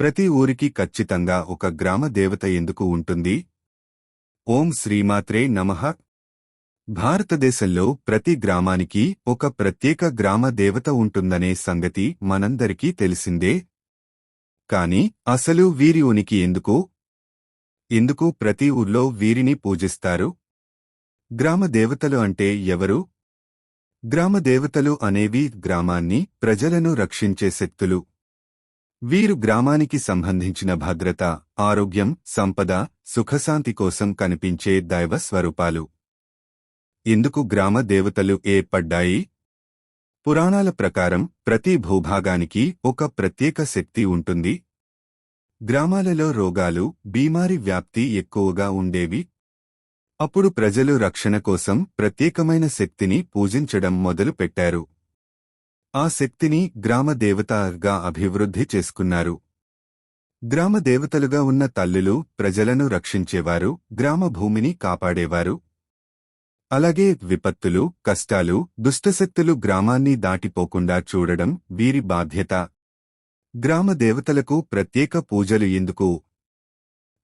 ప్రతి ఊరికి ఖచ్చితంగా ఒక గ్రామ దేవత ఎందుకు ఉంటుంది? ఓం శ్రీమాత్రే నమః. భారతదేశంలో ప్రతి గ్రామానికి ఒక ప్రత్యేక గ్రామ దేవత ఉంటుందనే సంగతి మనందరికీ తెలిసిందే. కాని అసలు వీరి ఉనికి ఎందుకు? ఎందుకు ప్రతి ఊర్లో వీరిని పూజిస్తారు? గ్రామ దేవతలు అంటే ఎవరు? గ్రామ దేవతలు అనేవి గ్రామాన్ని ప్రజలను రక్షించే శక్తులు. వీరు గ్రామానికి సంబంధించిన భద్రత ఆరోగ్యం సంపద సుఖశాంతి కోసం కనిపించే దైవ స్వరూపాలు. ఎందుకు గ్రామ దేవతలు ఏర్పడ్డాయి. పురాణాల ప్రకారం ప్రతి భూభాగానికి ఒక ప్రత్యేక శక్తి ఉంటుంది. గ్రామాలలో రోగాలు బీమారి వ్యాప్తి ఎక్కువగా ఉండేవి. అప్పుడు ప్రజలు రక్షణ కోసం ప్రత్యేకమైన శక్తిని పూజించడం మొదలుపెట్టారు. ఆ శక్తిని గ్రామ దేవతగా అభివృద్ధి చేసుకున్నారు. గ్రామ దేవతలుగా ఉన్న తల్లులు ప్రజలను రక్షించేవారు గ్రామ భూమిని కాపాడేవారు. అలాగే విపత్తులు కష్టాలు దుష్టశక్తులు గ్రామాన్ని దాటిపోకుండా చూడడం వీరి బాధ్యత. గ్రామ దేవతలకు ప్రత్యేక పూజలు ఎందుకు?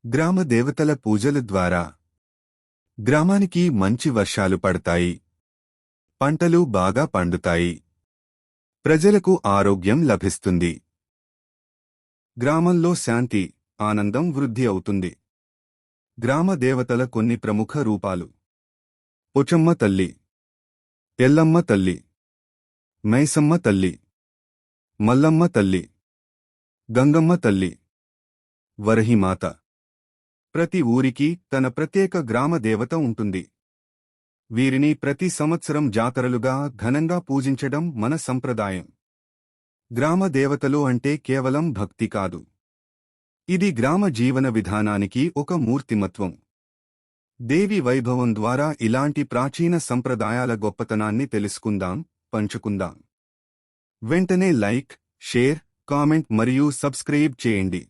గ్రామ దేవతల పూజల ద్వారా గ్రామానికి మంచి వర్షాలు పడతాయి. పంటలు బాగా పండుతాయి. ప్రజలకు ఆరోగ్యం లభిస్తుంది. గ్రామంలో శాంతి ఆనందం వృద్ధి అవుతుంది. గ్రామ దేవతల కొన్ని ప్రముఖ రూపాలు. పొచమ్మ తల్లి. ఎల్లమ్మ తల్లి. మైసమ్మ తల్లి. మల్లమ్మ తల్లి. గంగమ్మ తల్లి. వరహిమాత. ప్రతి ఊరికి తన ప్రత్యేక గ్రామ దేవత ఉంటుంది. వీరిని ప్రతి సంవత్సరం జాతరలుగా ఘనంగా పూజించడం మన సంప్రదాయం. గ్రామ దేవతలు అంటే కేవలం భక్తి కాదు. ఇది గ్రామ జీవన విధానానికి ఒక మూర్తిమత్వం. దేవి వైభవం ద్వారా ఇలాంటి ప్రాచీన సంప్రదాయాల గొప్పతనాన్ని తెలుసుకుందాం పంచుకుందాం. వెంటనే లైక్ షేర్ కామెంట్ మరియు సబ్స్క్రైబ్ చేయండి.